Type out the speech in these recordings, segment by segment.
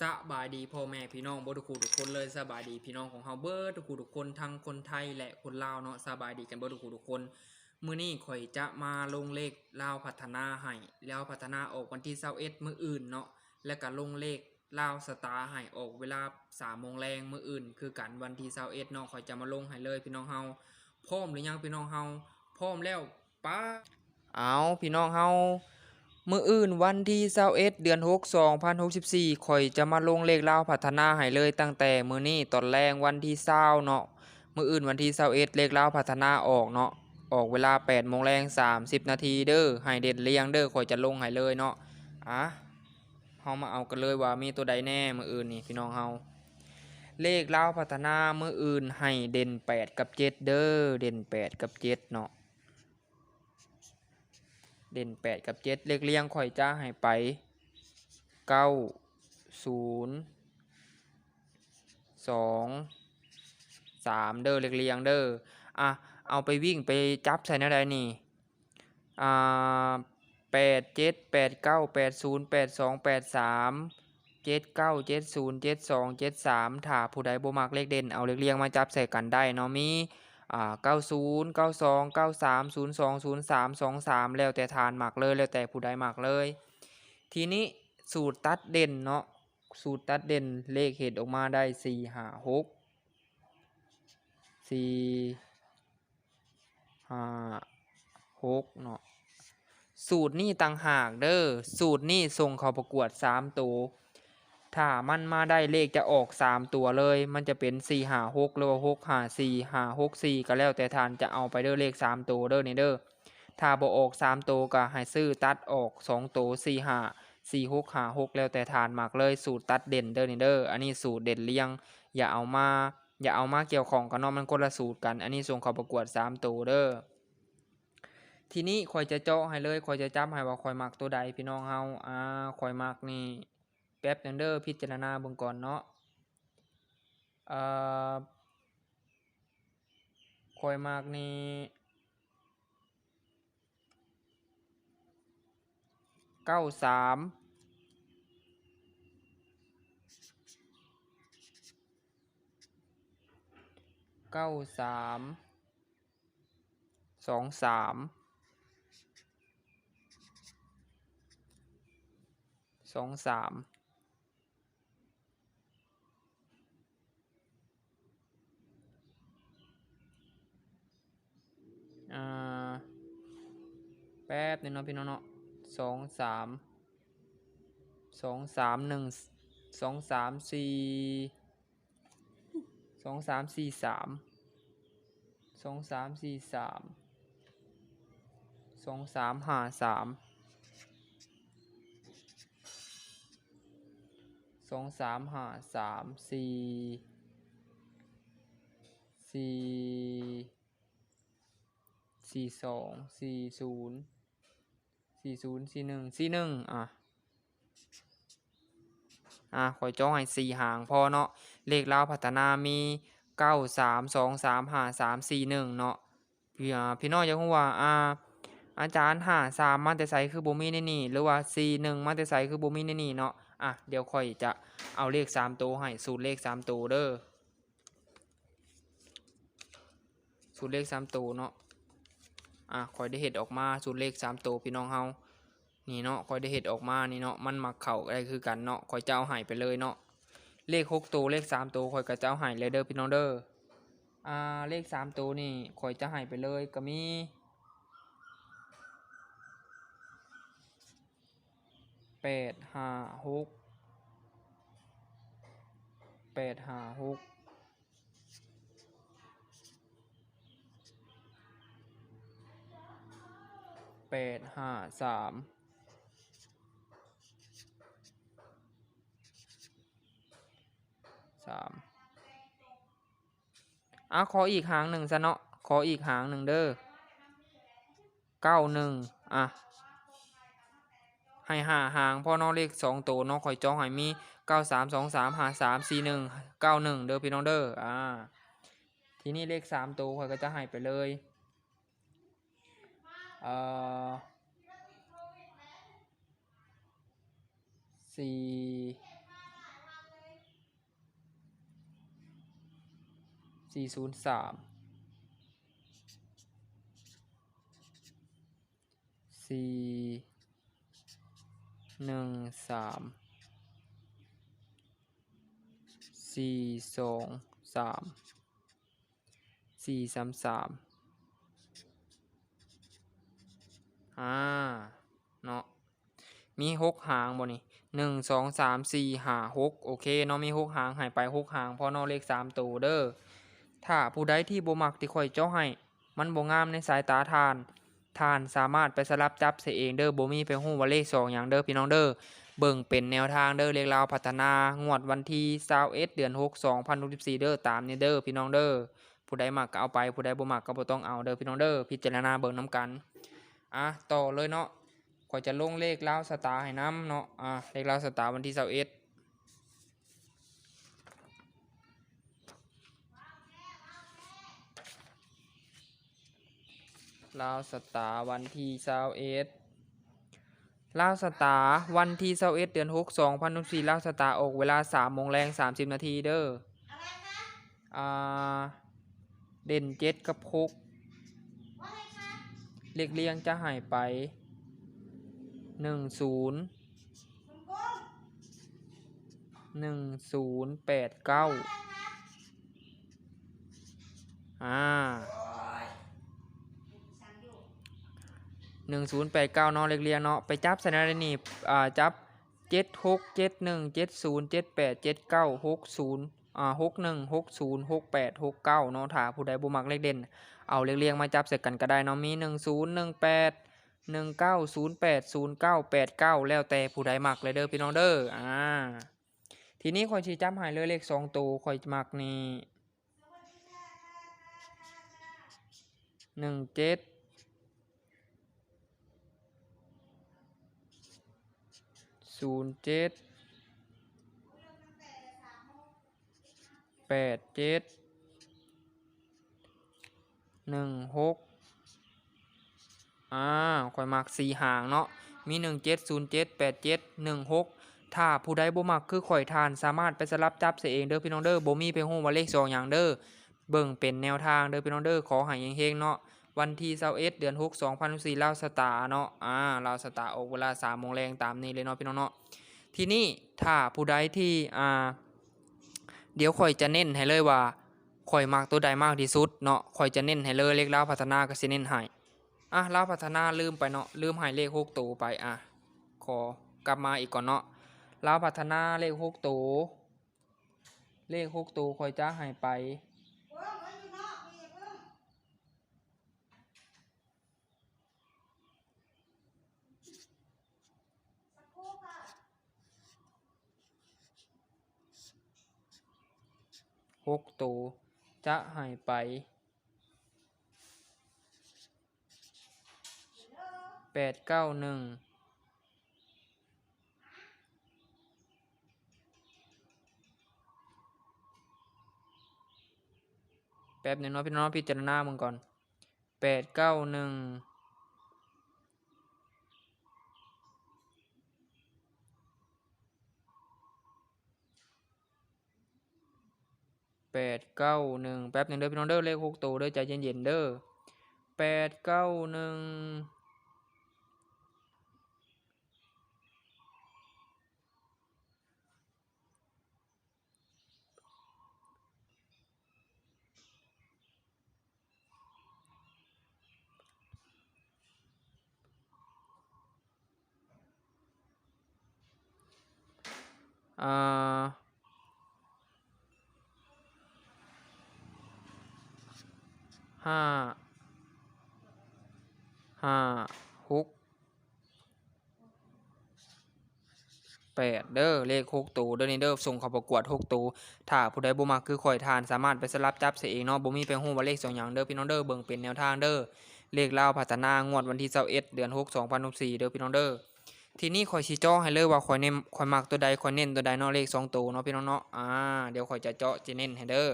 สบายดีพ่อแม่พี่น้องบ่ทุกคู่ทุกคนเลยสบายดีพี่น้องของเฮาเบิดทุกคู่ทุกคนทั้งคนไทยและคนลาวเนาะสบายดีกันเบิดทุกคู่ทุกคนมื้อนี้ข่อยจะมาลงเลขลาวพัฒนาให้แล้วพัฒนาออกวันที่21มื้ออื่นเนาะแล้วก็ลงเลขลาวสตาร์ให้ออกเวลา3โมงแรงมื้ออื่น คือกันวันที่21เนาะข่อยจะมาลงให้เลยพี่น้องเฮาพร้อมหรือยังพี่น้องเฮาพร้อมแล้วป้าเอาพี่น้องเฮา มื้ออื่นวันที่21เดือน6 2064ข่อยจะมาลงเลขลาวพัฒนาให้เลยตั้งแต่มื้อนี้ตอนแรงวันที่20เนาะมื้ออื่นวันที่21เลขลาวพัฒนาออกเนาะออกเวลา8โมงแรง30 นาทีเด้อให้เด็ดเรียงเด้อข่อยจะลงให้เลยเนาะอะเฮามาเอากันเลยว่ามีตัวใดแน่มื้ออื่นนี่พี่น้องเฮาเลขลาวพัฒนามื้ออื่นให้เด่น 8 กับ 7 เด้อเด่น 8 กับ 7 เนาะ เด่นแปดกับเจ็ดเลขเลียงข่อยจ้าให้ไปเก้าศูนย์สองสามเด้อเลขเลียงเด้ออะเอาไปวิ่งไปจับใส่แนวใดนี่อ่าแปดเจ็ดแปดเก้าแปดศูนย์แปดสองแปดสามเจ็ดเก้าเจ็ดศูนย์เจ็ดสองเจ็ดสามถ้าผู้ใดบ่มักเลขเด่นเอาเลขเลียงมาจับใส่กันได้เนาะมี อ่าเก้าศูนย์เก้าสองเก้าสามศูนย์สองศูนย์สามสองสามแล้วแต่ทานหมักเลยแล้วแต่ผู้ใดหมักเลย ทีนี้สูตรตัดเด่นเนาะสูตรตัดเด่นเลขเห็ดออกมาได้สี่ห้าหกสี่ห้าหกเนาะสูตรนี่ต่างหากเด้อสูตรนี่ส่งเขาประกวดสามตัว ถ้ามันมาได้เลขจะออกสามตัวเลย มันจะเป็นสี่หาหกหรือว่าหกหาสี่หาหกสี่ก็แล้วแต่ทานจะเอาไปเด้อเลขสามตัวเด้อนี่เด้อถ้าบ่ออกสามตัวก็ให้ซื้อตัดออกสองตัวสี่หาสี่หกหาหกแล้วแต่ทานมากเลยสูตรตัดเด่นเด้อนี่เด้ออันนี้สูตรเด่นเลี้ยง อย่าเอามา อย่าเอามาเกี่ยวของกันเนาะมันคนละสูตรกัน อันนี้ส่งเขาประกวดสามตัวเด้อทีนี้คอยจะเจาะให้เลยคอยจะจำให้ว่าคอยมักตัวใดพี่น้องเฮาอ่าคอยมักนี่ แป๊บนึงเด้อพิจารณาเบิ่งก่อนเนาะเอ่อคอยมากนี่เก้าสามเก้าสามสองสามสองสาม อ่า แป๊บหนึงเนาะพี่น้องเนาะสองสามสองสามหนึ่งสองสามสี่สองสามสี่สามสองสามสี่สามสองสามห้าสามสองสามห้าสามสี่สี่ สี่สองสี่ศูนย์สี่ศูนย์สี่หนึ่งสี่หนึ่งอะอะขอยจ้องให้สี่หางพอเนาะเลขลาวพัฒนามีเก้าสามสองสามห้าสามสี่หนึ่งเนาะพี่อ่าพี่น้องจะคงว่าอ่าอาจารย์ห้าสามมาแต่ไซคือบ่มีในนี่ หรือว่าสี่หนึ่งมาแต่ไซคือบ่มีในนี่เนาะอะเดี๋ยวค่อยจะเอาเลขสามตัวให้สูตรเลขสามตัวเด้อสูตรเลขสามตัวเนาะ อะคอยได้เห็ดออกมาสูตรเลขสามตัวพี่น้องเฮานี่เนาะคอยได้เห็ดออกมานี่เนาะมันมักเข่าอะไรคือกันเนาะคอยจะเอาหายไปเลยเนาะเลขหกตัวเลขสามตัวคอยก็จะเอาหายเลยเด้อพี่น้องเด้ออ่าเลขสามตัวนี่คอยจะหายไปเลยก็มีแปดห้าหกแปดห้าหก แปดห้าสามสามอะขออีกหางหนึ่งซะเนาะขออีกหางหนึ่งเด้อเก้าหนึ่งอะให้ห้าหางพ่อน้องเลขสองตัวน้องคอยจ้องให้มีเก้าสามสองสามหาสามสี่หนึ่งเก้าหนึ่งเด้อพี่น้องเด้ออ่าทีนี้เลขสามตัวคอยก็จะให้ไปเลย สี่สี่ศูนย์สามสี่หนึ่งสามสี่สองสามสี่สามสาม อ่าเนาะมีหกหางบ่นี่หนึ่งสองสามสี่ห้าหกโอเคเนาะมีหกหางหายไปหกหางเพอเนาะเลขสามตัวเด้อถ้าผู้ใดที่บ่มักที่ข่อยเจ้าให้ มันบ่งามในสายตาทาน ทานสามารถไปสลับจับเสียเองเด้อบ่มีไปฮู้ว่าเลขสองหยังเด้อพี่น้องเด้อเบิ่งเป็นแนวทางเด้อเลขลาวพัฒนางวดวันที่21เดือน6 2064เด้อตามนี้เด้อพี่น้องเด้อผู้ใดมักก็เอาไปผู้ใดบ่มักก็บ่ต้องเอาเด้อพี่น้องเด้อพิจารณาเบิ่งนํกัน อะต่อเลยเนาะข่อยจะลงเลขลาวสตาร์ให้นํเนาะอะเลขลาวสตาร์วันที่21ลาวสตาร์วันที่เสาเอ็ดลาวสตาร์วันที่เสาเอ็ดเดือนหกสองพันสี่ลาวสตาร์ออกเวลาสามโมงแรงสามสิบนาทีเด้อ อ่า เด่นเจ็ดกับหก เลขเลียงจะหายไปหนึ่งศูนย์หนึ่งศูนย์แปดเก้าอ่าหนึ่งศูนย์แปดเก้าเนาะเรียกเรียงเนาะไปจับสนานนี่อ่าจับเจ็ดหกเจ็ดหนึ่งเจ็ดศูนย์เจ็ดแปดเจ็ดเก้าหกศูนย์ อ่าหกหนึ่งหกศูนย์หกแปดหกเก้าเนาะถ้าผู้ใดบ่มักเลขเด่น เอาเลขเรียงมาจับใส่กันก็ได้เนาะมีหนึ่งศูนย์หนึ่งแปดหนึ่งเก้าศูนย์แปดศูนย์เก้าแปดเก้าแล้วแต่ผู้ใดมักเลยเด้อพี่น้องเด้ออ่าทีนี้คอยชี้จับหายเลยเลขสองตัวคอยมักนี่หนึ่งเจ็ดศูนย์เจ็ด แปดเจ็ดหนึ่งหกอ่าข่อยมักสี่หางเนาะ มีหนึ่งเจ็ดศูนย์เจ็ดแปดเจ็ดหนึ่งหกถ้าผู้ใดบ่มักคือข่อยทานสามารถไปสลับจับเสียเองเด้อพี่น้องเด้อบ่มีไปฮู้ว่าเลขสองอย่างเด้อ เบิ่งเป็นแนวทางเด้อพี่น้องเด้อขอให้เฮงๆเนาะวันที่21เดือน6 2024ลาวสตาเนาะ อ่าลาวสตาออกเวลา3โมงแรงตามนี้เลยเนาะพี่น้องเนาะ ทีนี้ถ้าผู้ใดที่ อ่า เดี๋ยวข่อยจะเน้นให้เลยว่าข่อยมักตัวใดมากที่สุดเนาะข่อยจะเน้นให้เลยเลขลาวพัฒนาก็สิเน้นให้อะลาวพัฒนาลืมไปเนาะลืมให้เลขหกตัวไปอะขอกลับมาอีกก่อนเนาะลาวพัฒนาเลขหกตัวเลขหกตัวข่อยจะให้ไป หกตัว จะหายไปแปดเก้าหนึ่งแป๊บหนึ่งเนาะพี่น้องพิจารณามึงก่อนแปดเก้าหนึ่ง แปดเก้าหนึ่งแป๊บหนึ่งเด้อพี่น้องเด้อเลขหกตัวเด้อใจเย็นๆเด้อแปดเก้าหนึ่งอ่า ห้าห้าหกแปดเด้อเลขหกตัวเด้อนี่เด้อส่งเข้าประกวดหกตัวถ้าผู้ใดบ่มักคือข่อยทานสามารถไปสลับจับเสียเองเนาะบ่มีไปฮู้ว่าเลขสองอย่างเด้อพี่น้องเด้อเบิ่งเป็นแนวทางเด้อเลขลาวพัฒนางวดวันที่21เดือน6 2024เด้อพี่น้องเด้อทีนี้ข่อยสิเจาะให้เลยว่าข่อยเน้นข่อยมักตัวใดข่อยเน้นตัวใดเนาะเลขสองตัวเนาะพี่น้องเนาะอ่าเดี๋ยวข่อยจะเจาะจะเน้นให้เด้อ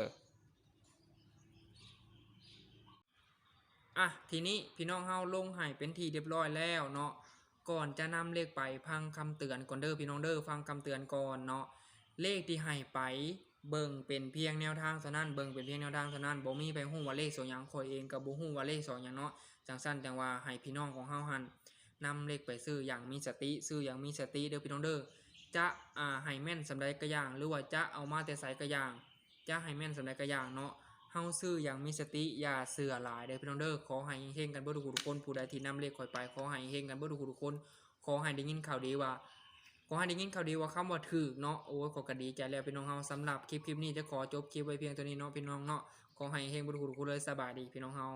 อะทีนี้พี่น้องเฮาลงให้เป็นทีเรียบร้อยแล้วเนาะก่อนจะนำเลขไปพังคำเตือนก่อนเด้อพี่น้องเด้อฟังคำเตือนก่อนเนาะเลขที่ให้ไปเบิ่งเป็นเพียงแนวทางเท่านั้นเบิ่งเป็นเพียงแนวทางเท่านั้นบ่มีไปฮู้ว่าเลขสองหยังข่อยเองก็บ่ฮู้ว่าเลขสองหยังเนาะจังซั่นจังว่าให้พี่น้องของเฮาหันนำเลขไปซื้ออย่างมีสติซื้ออย่างมีสติเด้อพี่น้องเด้อจะอ่าให้แม่นสำใดก็อย่างหรือว่าจะเอามาแต่ไสก็อย่างจะให้แม่นสำใดก็อย่างเนาะ เฮาซื้ออย่างมีสติอย่าเสื่อหลายเด้อพี่น้องเด้อขอให้เฮงกันเบิดทุกคนทุกคนผู้ใดที่นำเลขข่อยไปขอให้เฮงกันเบิดทุกคนทุกคนขอให้ได้ยินข่าวดีว่าขอให้ได้ยินข่าวดีว่าคำว่าถือเนาะโอ้ยขอกระดีใจแล้วพี่น้องเฮาสำหรับคลิปคลิปนี้จะขอจบคลิปไว้เพียงตัวนี้เนาะพี่น้องเนาะขอให้เฮงบุญคุณทุกคนเลยสบายดีพี่น้องเฮา